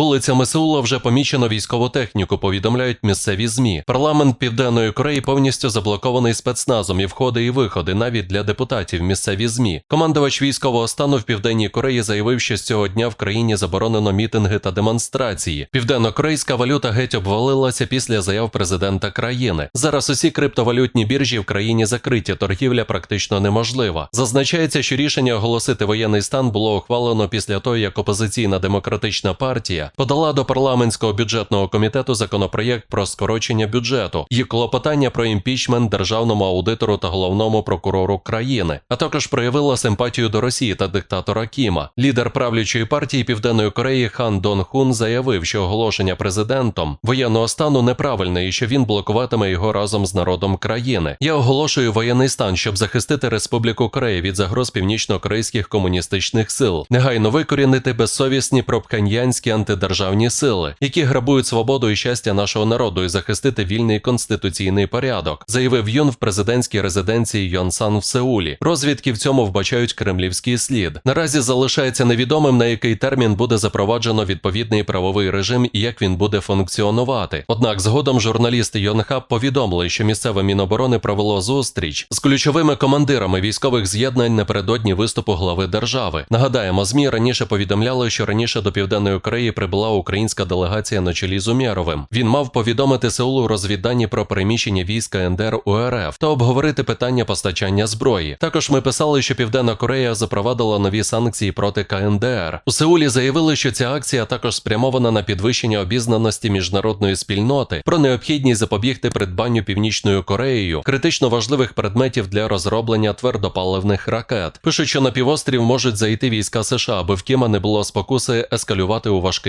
Вулицями Сеула вже помічено військову техніку, повідомляють місцеві ЗМІ. Парламент Південної Кореї повністю заблокований спецназом і входи і виходи навіть для депутатів місцеві ЗМІ. Командувач військового стану в Південній Кореї заявив, що з цього дня в країні заборонено мітинги та демонстрації. Південно-корейська валюта геть обвалилася після заяв президента країни. Зараз усі криптовалютні біржі в країні закриті, торгівля практично неможлива. Зазначається, що рішення оголосити воєнний стан було ухвалено після того, як опозиційна демократична партія подала до парламентського бюджетного комітету законопроєкт про скорочення бюджету і клопотання про імпічмент державному аудитору та головному прокурору країни, а також проявила симпатію до Росії та диктатора Кіма. Лідер правлячої партії Південної Кореї Хан Дон Хун заявив, що оголошення президентом воєнного стану неправильне і що він блокуватиме його разом з народом країни. Я оголошую воєнний стан, щоб захистити Республіку Корея від загроз північно-корейських комуністичних сил, негайно викорінити безсовісні пропханьянські антидержавні сили, які грабують свободу і щастя нашого народу, і захистити вільний конституційний порядок, заявив Юн в президентській резиденції Йонсан в Сеулі. Розвідки в цьому вбачають кремлівський слід. Наразі залишається невідомим на який термін буде запроваджено відповідний правовий режим і як він буде функціонувати. Однак згодом журналісти Йонхаб повідомили, що місцеве міноборони провело зустріч з ключовими командирами військових з'єднань напередодні виступу глави держави. Нагадаємо, змі раніше повідомляли, що раніше до південної Кореї прибула українська делегація на чолі з Умєровим. Він мав повідомити Сеулу розвіддані про переміщення війська НДР у РФ та обговорити питання постачання зброї. Також ми писали, що Південна Корея запровадила нові санкції проти КНДР. У Сеулі заявили, що ця акція також спрямована на підвищення обізнаності міжнародної спільноти про необхідність запобігти придбанню Північною Кореєю критично важливих предметів для розроблення твердопаливних ракет. Пишуть, що на півострів можуть зайти війська США, аби в Кіма не було спокуси ескалювати у